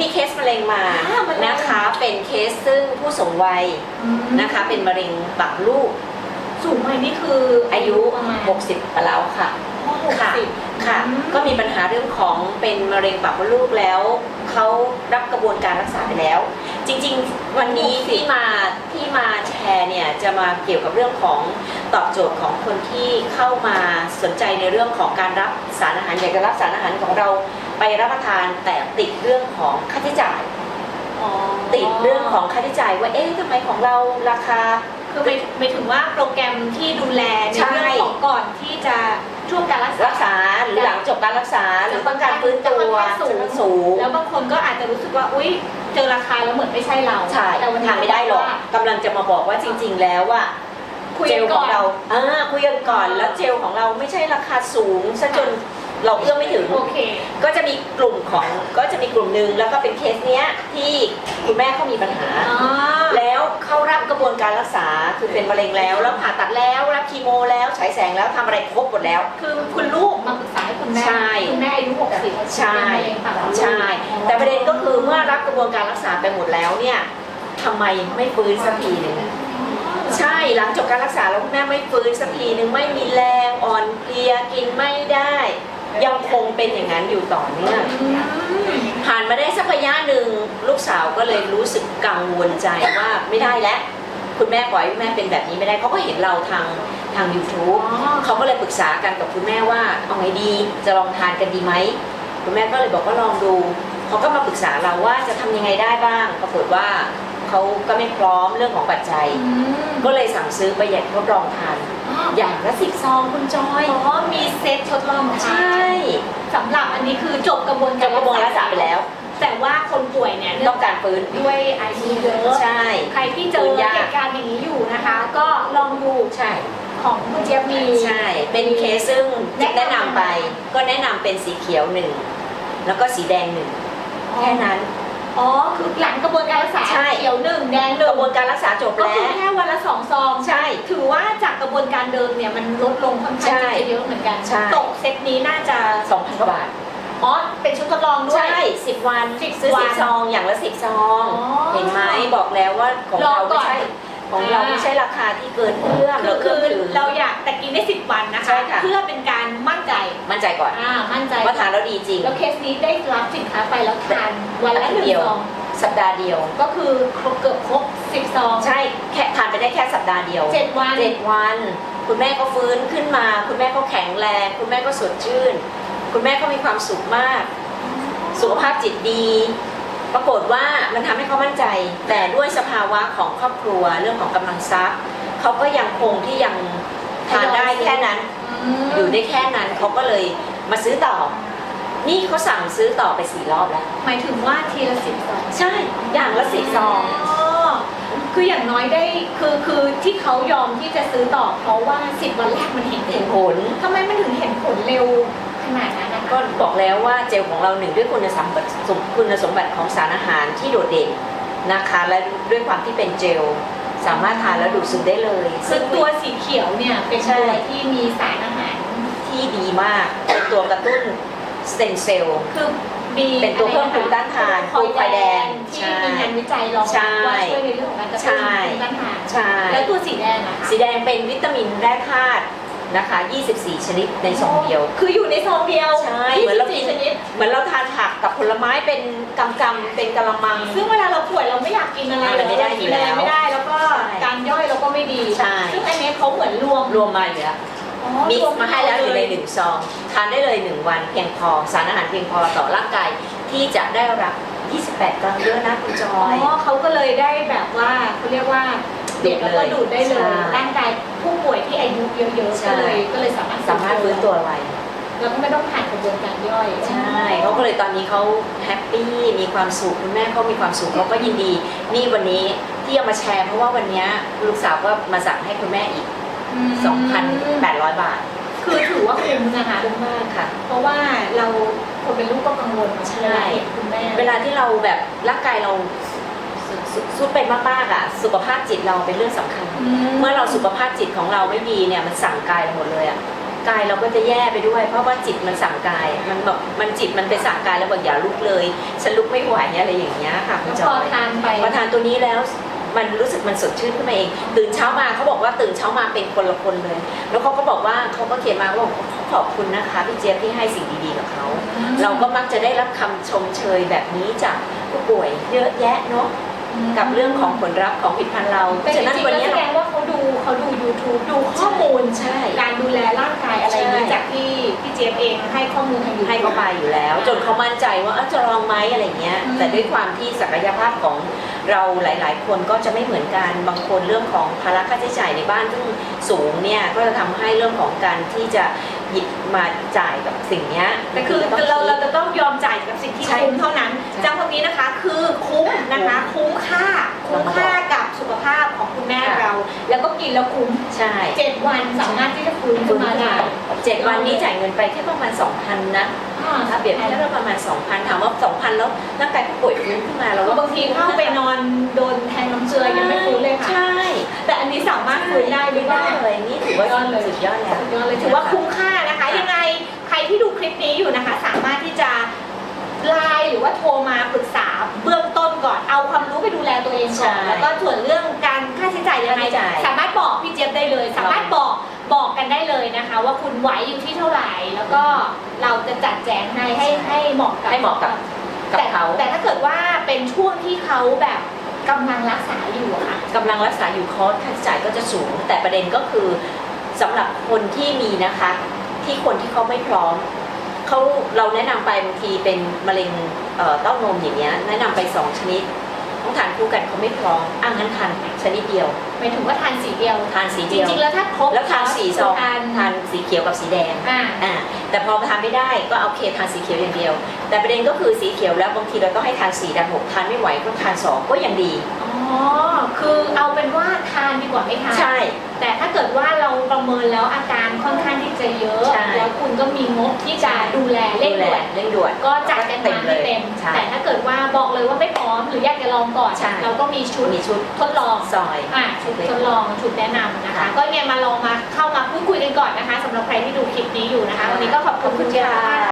มีเคสมะเร็งมาอ้าวมะเร็ง นะคะ เป็นเคสซึ่งผู้สูงวัยนะคะ เป็นมะเร็งปากลูกสูงวัยนี่คืออายุประมาณ60ไปแล้วค่ะ หกค่ะ สิบ ค่ะอืมก็มีปัญหาเรื่องของเป็นมะเร็งปากมดลูกแล้ว เขารับกระบวนการรักษาไปแล้ว จริงๆ วันนี้ที่มาที่มาแชร์เนี่ยจะมาเกี่ยวกับเรื่องของตอบโจทย์ของคนที่เข้ามาสนใจในเรื่องของการรับสารอาหารอยากจะรับสารอาหารของเราไปรับประทานแต่ติดเรื่องของค่าใช้จ่ายอ๋อติดเรื่องของค่าใช้จ่ายว่าเอ๊ะทำไมของเราราคาคือไม่ไม่ถึงว่าโปรแกรมที่ดูแลในใช่เรื่องของก่อนที่จะ ช่วงการรักษารักษาหรือหลังจบการรักษาหรือต้องการฟื้นตัวจะค่อนข้างสูงจะสูง แล้วบางคนก็อาจจะรู้สึกว่าอุ๊ยเจอราคาแล้วเหมือนไม่ใช่เราใช่แต่วันนี้ทานไม่ได้หรอกว่ากำลังจะมาบอกว่าจริง ๆ แล้วว่าคุยเจกันลขก่อองน เราอ่าคุยกันก่อนแล้วเจลของเราไม่ใช่ราคาสูงซะจน เราเอื้อมไม่ถึง โอเค ก็จะมีกลุ่มของก็จะมีกลุ่มหนึ่งแล้วก็เป็นเคสเนี้ยที่คุณแม่เขามีปัญหา อ๋อ แล้วเข้ารับกระบวนการรักษาคือเป็นมะเร็งแล้วแล้วผ่าตัดแล้วรับคีโมแล้วฉายแสงแล้วทำอะไรครบหมดแล้ว คือคุณลูก มาปรึกษาให้คุณแม่ ใช่ คุณแม่อายุ60ใช่ เป็นมะเร็งปากมดลูกใช่ แต่ประเด็นก็คือเมื่อรับกระบวนการรักษาไปหมดแล้วเนี่ยทำไมไม่ฟื้นสักทีหนึ่งอะ ใช่หลังจบการรักษาแล้วคุณแม่ไม่ฟื้นสักทีหนึ่งไม่มีแรงอ่อนเพลียกินไม่ได้ ยังคงเป็นอย่างนั้นอยู่ต่อเนื่องอืมผ่านมาได้สักระยะหนึ่งลูกสาวก็เลยรู้สึกกังวลใจว่าไม่ได้แล้ว คุณแม่ปล่อยให้แม่เป็นแบบนี้ไม่ได้เขาก็เห็นเราทางทาง YouTube อ๋อเขาก็เลยปรึกษากันกับคุณแม่ว่าเอาไงดีจะลองทานกันดีไหมคุณแม่ก็เลยบอกว่าลองดูเขาก็มาปรึกษาเราว่าจะทำยังไงได้บ้าง ปรากฏว่า เขาก็ไม่พร้อมเรื่องของปัจจัย อืมก็เลยสั่งซื้อไปอยากทดลองทานอย่างละสิบซองคุณจอย อ๋อมีเซตทดลองทานใช่ สำหรับอันนี้คือจบกระบวนจการบกระบวนการรักษาไปแล้ว แต่ว่าคนป่วยเนี่ยเนื่ต้อองงการฟื้นด้วยอายุเยอะ ใช่ ใครที่เจอฟื้นยากเหตุการณ์อย่างนี้อยู่นะคะ ก็ลองดูใช่ ของคุณเจี๊ยบมี ใช่ เป็นเคสซึ่งแนะนำแนะนำไป ก็แนะนำเป็นสีเขียวหนึ่ง แล้วก็สีแดงหนึ่ง แค่นั้น อ๋อคือหลังกระบวนการรักษาใช่ เขียวหนึ่งแดงหกนึ่งระบวนการรักษาจบก็แล้คือวแค่วันละสองซองใช่ ถือว่าจากกระบวนการเดิมเนี่ยมันลดลงค่อนข้างใช่ที่จะเยอะเหมือนกันใช่ ตกเซตนี้น่าจะ2,000กว่าบาท อ๋อเป็นชุดทดลองด้วย ใช่ 10 วันสิบซื้อวัสินบซองอย่างละ 10 ซอง อ๋อเห็นไหมบอกแล้วว่าของลองเราก่ไม่อน ใช่ ของเราอ่าไม่ใช่ราคาที่เกินเอื้อมคือคือเอื้อมถึงเราอยากแต่กินได้สิบวันนะใช่คะค่ะเพื่อเป็นการมั่นใจมั่นใจก่อนอ่ามั่นใจว่าทานแล้วดีจริง แล้วเคสนี้ได้รับสินค้าไปแล้วทานวันละหนึ่งเดียวซองสัปดาห์เดียวก็คือครบเกือบครบสิบซองใช่แค่ทานไปได้แค่สัปดาห์เดียวเจ็ดวันเจ็ดวัน คุณแม่ก็ฟื้นขึ้นมา คุณแม่ก็แข็งแรง คุณแม่ก็สดชื่น คุณแม่ก็มีความสุขมาก สุขภาพจิตดี ปรากฏว่ามันทำให้เขามั่นใจ แต่ด้วยสภาวะของครอบครัวเรื่องของกำลังทรัพย์เขาก็ยังคงที่ยังทานได้แค่นั้น อยู่ได้แค่นั้นเขาก็เลยมาซื้อต่อ นี่เขาสั่งซื้อต่อไปสี่รอบแล้ว หมายถึงว่าทีละสิบซองใช่ อย่างละสี่ซองอ๋อคืออย่างน้อยได้คือคือที่เขายอมที่จะซื้อต่อเพราะว่าสิบวันแรกมันเห็นผเห็นลผลทำไมมันถึงเห็นผลเร็วขนาดนั้นนะคะ ก็บอกแล้วว่าเจลของเราหนึ่งด้วยคุณสมบัติคุณสมบัติของสารอาหารที่โดดเด่นนะคะและด้วยความที่เป็นเจลสามารถทานแล้วดูดซึมได้เลย ซึ่งตัวสีเขียวเนี่ยเป็นใช่ตัวที่มีสารอาหารที่ดีมากเป็นตัวกระตุ้นสเต็มเซลล์คือมีเป็นตัวเพิ่มภูมิต้านทานคอยภูมิไฟแดงที่ใช่มีงานวิจัยรองใช่รับว่าช่วยในเรื่องของการกระตุ้นใช่ภูมิต้านทานใช่แล้วตัวสีแดงนะคะสีแดงเป็นวิตามินแร่ธาตุ นะคะ 24 ชนิดในซองเดียว คืออยู่ในซองเดียวใช่เหมือนเรากิน24ชนิด เหมือนเราทานผักกับผลไม้เป็นกำกำๆเป็นกะละมัง ซึ่งเวลาเราป่วยเราไม่อยากกินอะไรมันไม่ได้อยู่แล้วกินอะไรไม่ได้ แล้วก็ใช่การย่อยเราก็ไม่ดีใช่ซึ่งอันนี้เขาเหมือนรวมรวมมาอยู่แล้วอ๋อมิกรวซ์มาให้แล้วอยู่ในเหนึ่งซองทานได้เลย 1 วันเพียงพอสารอาหารเพียงพอต่อร่างกายที่จะได้รับ 28 กรัมเยอะนะคุณจออ๋อยเขาก็เลยได้แบบว่าเขาเรียกว่า ดูดแล้วก็เลยดูดได้เลยใช่ร่างกายผู้ป่วยที่อายุเยอะๆใช่ก็เลยก็เลยสามารถสามารถฟื้นตัวไวแล้วก็ไม่ต้องผ่านกระบวนการย่อย ใช่เขาก็เลยตอนนี้เขาแฮปปี้มีความสุขคุณแม่เขามีความสุขเขาก็ยินดี นี่วันนี้ที่เอามาแชร์เพราะว่าวันนี้ลูกสาวก็มาสั่งให้คุณแม่อีกอืม2,800 บาท คือถือว่าคุ้มนะคะคุ้มมากค่ะ เพราะว่าเราคนเป็นลูกก็กังวลใช่เวลาเห็นคุณแม่เวลาที่เราแบบร่างกายเรา สุสุสุดไปมากๆอะสุขภาพจิตเราเป็นเรื่องสำคัญอืมเมื่อเราสุขภาพจิตของเราไม่ดีเนี่ยมันสั่งกายเราหมดเลยอะกายเราก็จะแย่ไปด้วย เพราะว่าจิตมันสั่งกาย มันแบบมันจิตมันไปสั่งกายแล้วบอกอย่าลุกเลยฉันลุกไม่ไหวอะไรอย่างเงี้ยค่ะคุแล้ณวจพออยทานไปพอทานตัวนี้แล้วมันรู้สึกมันสดชื่นขึ้นมาเอง ตื่นเช้ามาเขาบอกว่าตื่นเช้ามาเป็นคนละคนเลย แล้วเขาก็บอกว่าเขาก็เขียนมาว่าเขาขอบคุณนะคะพี่เจี๊ยบที่ให้สิ่งดีๆกับเขา เราก็มักจะได้รับคำชมเชยแบบนี้จากผู้ป่วยเยอะแยะเนาะ กับเรื่องของผลลัพธ์ของผลิตภัณฑ์เราแต่จฉะนั้นริงๆวันแล้วนี้แสดงว่าเขาดูเขาดู YouTube ดูข้อมูล ใช่ การดูแลร่างกายอะไรนี้ใช่ จากที่พี่เจี๊ยบเองให้ข้อมูลทางยูให้เขาไปอยู่แล้ว จนเขามั่นใจว่าเอ้าจะลองไหมอะไรเงี้ย อืม แต่ด้วยความที่ศักยภาพของเราหลาย ๆ คนก็จะไม่เหมือนกันบางคนเรื่องของภาระค่าใช้จ่ายในบ้านซึ่งสูงเนี่ยก็จะทำให้เรื่องของการที่จะ หยิบมาจ่ายกับสิ่งเนี้ยแต่คือต้งเราเราคิดจะต้องยอมจ่ายกับสิ่งที่ใช่คุ้มเท่านั้นใช่จำคำนี้นะคะคือคุ้มนะคะ คุ้มค่าคุ้มค่ากับสุขภาพของคุณแม่ค่ะเรา แล้วก็กินแล้วคุ้มใช่เจ็ดวันสามารถที่จะฟื้นขึ้นมาได้เจ็ดวันนี้จ่ายเงินไปแค่ประมาณ2,000นะอ่าถ้าเปรียบเทียบแล้วประมาณ2,000ถามว่า2,000แล้วร่างกายผู้ป่วยฟื้นขึ้นมาเราแล้วก็บางทีเข้าไปนอนโดนแทงน้ำเกลือยังไม่ฟื้นเลยค่ะใช่ แต่อันนี้สามารถฟื้นได้ด้วยได้เลยนี่ถือว่าสุดยอดแล้วสุดยอดเลยถือว่าคุ้ม ที่ดูคลิปนี้อยู่นะคะ สามารถที่จะไลน์หรือว่าโทรมาปรึกษาเบื้องต้นก่อนเอาความรู้ไปดูแลตัวเองก่อนใช่แล้วก็ส่วนเรื่องการค่าใช้จ่ายยังไงค่าใช้จ่ายสามารถบอกพี่เจี๊ยบได้เลย สามารถบอกบอกกันได้เลยนะคะ ว่าคุณไหวอยู่ที่เท่าไหร่ แล้วก็เราจะจัดแจงให้ให้ให้เหมาะกับให้เหมาะกับ กับแต่เขาแต่ถ้าเกิดว่าเป็นช่วงที่เขาแบบกำลังรักษาอยู่อะค่ะ กำลังรักษาอยู่คอร์สค่าใช้จ่ายก็จะสูง แต่ประเด็นก็คือสำหรับคนที่มีนะคะ ที่คนที่เขาไม่พร้อมเขาเราแนะนำไปบางทีเป็นมะเร็งเอ่อเต้านมอย่างเงี้ยแนะนำไปสองชนิดต้องทานคู่กันเขาไม่พร้อมอะงั้นทานชนิดเดียวหมายถึงว่าทานสีเดียวทานสีจเดียวริงๆแล้วถ้าครบแล้วทานสีซองทานทานสีเขียวกับสีแดงอ่าอ่าแต่พอทานไม่ได้ก็เอาเคทานสีเขียวอย่างเดียว แต่ประเด็นก็คือสีเขียวแล้วบางทีเราต้องให้ทานสีดำหกทานไม่ไหวก็ทานสองก็ยังดีอ๋อ คือเอาเป็นว่าทานดีกว่าไม่ทานใช่ แต่ถ้าเกิดว่าเราประเมินแล้วอาการค่อนข้างที่จะเยอะ ใช่ แล้วคุณก็มีงบที่จะดูแลเร่งดูแลด่วนเร่งด่วน ก็จัดกันมาให้เต็ม ใช่แต่ถ้าเกิดว่าบอกเลยว่าไม่พร้อมหรืออยากจะลองก่อน ใช่ เราก็มีชุดมีชุดทดลอง ซอย อะชุดทดลองชุดแนะนำนะคะ ค่ะ ก็เนี่ยมาลองมาเข้ามาพูดคุยกันก่อนนะคะสำหรับใครที่ดูคลิปนี้อยู่นะคะ วันนี้ก็ขอบคุณคุณเจยบมาก